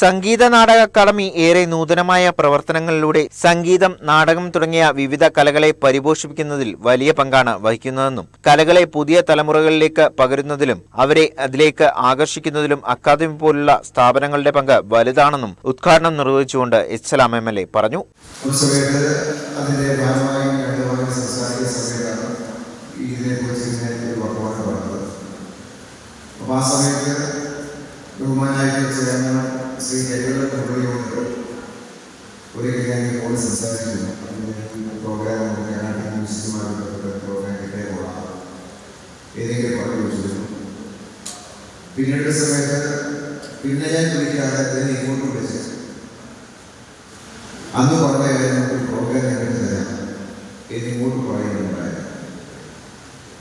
Sangeetha Nataka academy ഏറെ നൂതനമായ പ്രവർത്തനങ്ങളിലൂടെ സംഗീതം നാടകം തുടങ്ങിയ വിവിധ കലകളെ പരിപോഷിപ്പിക്കുന്നതിൽ വലിയ പങ്കാണ് വഹിക്കുന്നതെന്നും കലകളെ പുതിയ തലമുറകളിലേക്ക് പകരുന്നതിലും അവരെ അതിലേക്ക് ആകർഷിക്കുന്നതിലും അക്കാദമി പോലുള്ള സ്ഥാപനങ്ങളുടെ പങ്ക് വലുതാണെന്നും ഉദ്ഘാടനം നിർവഹിച്ചുകൊണ്ട് H Salam M L A പറഞ്ഞു. അപ്പോൾ ആ സമയത്ത് ബഹുമാനായിട്ട് ചേർന്ന ശ്രീ ഹരിവല ഒരു ഒരിക്കൽ ഞാൻ സംസാരിച്ചിരുന്നു അതിന് പ്രോഗ്രാം കർണാടക മ്യൂസിക്കുമായിട്ട് ബന്ധപ്പെട്ട പ്രോഗ്രാം കിട്ടിയപ്പോഴാണ് ഏതെങ്കിലും പാട്ട് വിളിച്ചിരുന്നു പിന്നീട് സമയത്ത് പിന്നെ ഞാൻ വിളിക്കാതെ അദ്ദേഹം ഇങ്ങോട്ട് വിളിച്ചു. അന്ന് പറഞ്ഞ ഒരു പ്രോഗ്രാം എടുത്ത് തരാം. ഇത് ഇങ്ങോട്ട് പറയുന്നുണ്ടായിരുന്നു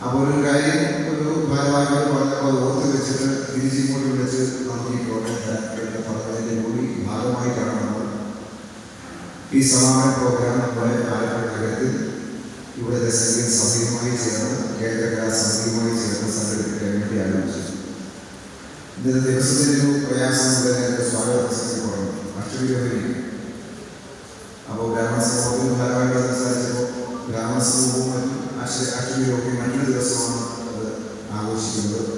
അപ്പോൾ ഒരു കാര്യം ഒരു ഭാരവാഹികൾ പറഞ്ഞപ്പോൾ ഓർത്ത് വെച്ചിട്ട് തിരിച്ചിങ്ങോട്ട് വിളിച്ച് നമുക്ക് ഈ പ്രോഗ്രാം തരാം എന്ന് പറഞ്ഞതിന്റെ കൂടി ഭാഗമായിട്ടാണ് നമ്മൾ ഈ സമാപന പ്രോഗ്രാം നമ്മുടെ ആലപ്പുഴ നഗരത്തിൽ ഇവിടുത്തെ സംഗീത സമിതിയുമായി ചേർന്ന് കേന്ദ്ര കലാസമിതിയുമായി ചേർന്ന് സംഘടിപ്പിക്കാൻ വേണ്ടി ആലോചിച്ചു ഇന്നത്തെ ദിവസത്തിനൊരു പ്രയാസം ഉണ്ടെന്ന് സ്വാഗത പ്രസംഗത്തിൽ പറഞ്ഞു കഴിഞ്ഞു അപ്പോൾ ഗ്രാമസമൂഹത്തിൽ ധാരാളം സംസാരിച്ചപ്പോൾ ഗ്രാമസമൂഹവും മറ്റും അക്ഷ അഷ്ടമിയൊക്കെ മറ്റൊരു ദിവസമാണ് അത് ആഘോഷിക്കുന്നത്.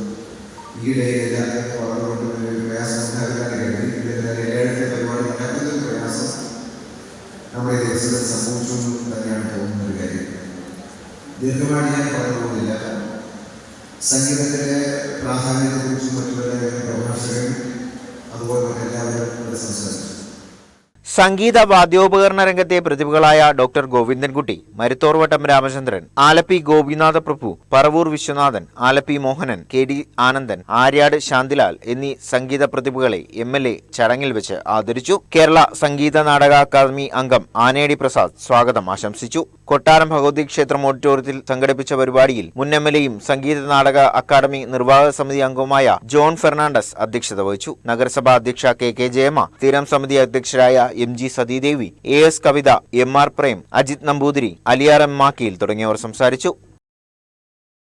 ഈയിടെ എല്ലാവരും ഒരു പ്രയാസം ഉണ്ടാക്കാൻ കഴിയും ഇതിന്റെ എല്ലായിടത്തെ പരിപാടി നടക്കുന്ന ഒരു പ്രയാസം നമ്മുടെ ഈ ദിവസത്തിൽ സംഭവിച്ചു എന്ന് തന്നെയാണ് തോന്നുന്ന ഒരു കാര്യം ദീർഘമായിട്ട് ഞാൻ പറഞ്ഞു പോകുന്നില്ല. സംഗീതത്തിന്റെ പ്രാധാന്യത്തെക്കുറിച്ചും മറ്റുള്ള പ്രഭാഷകൻ അതുപോലെ എല്ലാവരും സംസാരിച്ചു. സംഗീത വാദ്യോപകരണ രംഗത്തെ പ്രതിഭകളായ doctor Govindankutty Maruthorvattom Ramachandran Alleppey Gopinatha Prabhu Paravur Viswanathan Alleppey Mohanan K D Anandan Aryad Shanthilal എന്നീ സംഗീത പ്രതിഭകളെ എം എൽ എ ചടങ്ങിൽ വെച്ച് ആദരിച്ചു. കേരള സംഗീത നാടക അക്കാദമി അംഗം ആനേടി പ്രസാദ് സ്വാഗതം ആശംസിച്ചു. കൊട്ടാരം ഭഗവതി ക്ഷേത്രം ഓഡിറ്റോറിയത്തിൽ സംഘടിപ്പിച്ച പരിപാടിയിൽ മുൻ എം എൽ എയും സംഗീത നാടക അക്കാദമി നിർവാഹക സമിതി അംഗവുമായ ജോൺ ഫെർണാണ്ടസ് അധ്യക്ഷത വഹിച്ചു. നഗരസഭാ അധ്യക്ഷ കെ കെ ജയമ്മ സ്ഥിരം സമിതി അധ്യക്ഷരായ M G Sathidevi A S Kavitha M R Prem Ajith Namboothiri Aliyar M മാക്കിയിൽ തുടങ്ങിയവർ സംസാരിച്ചു.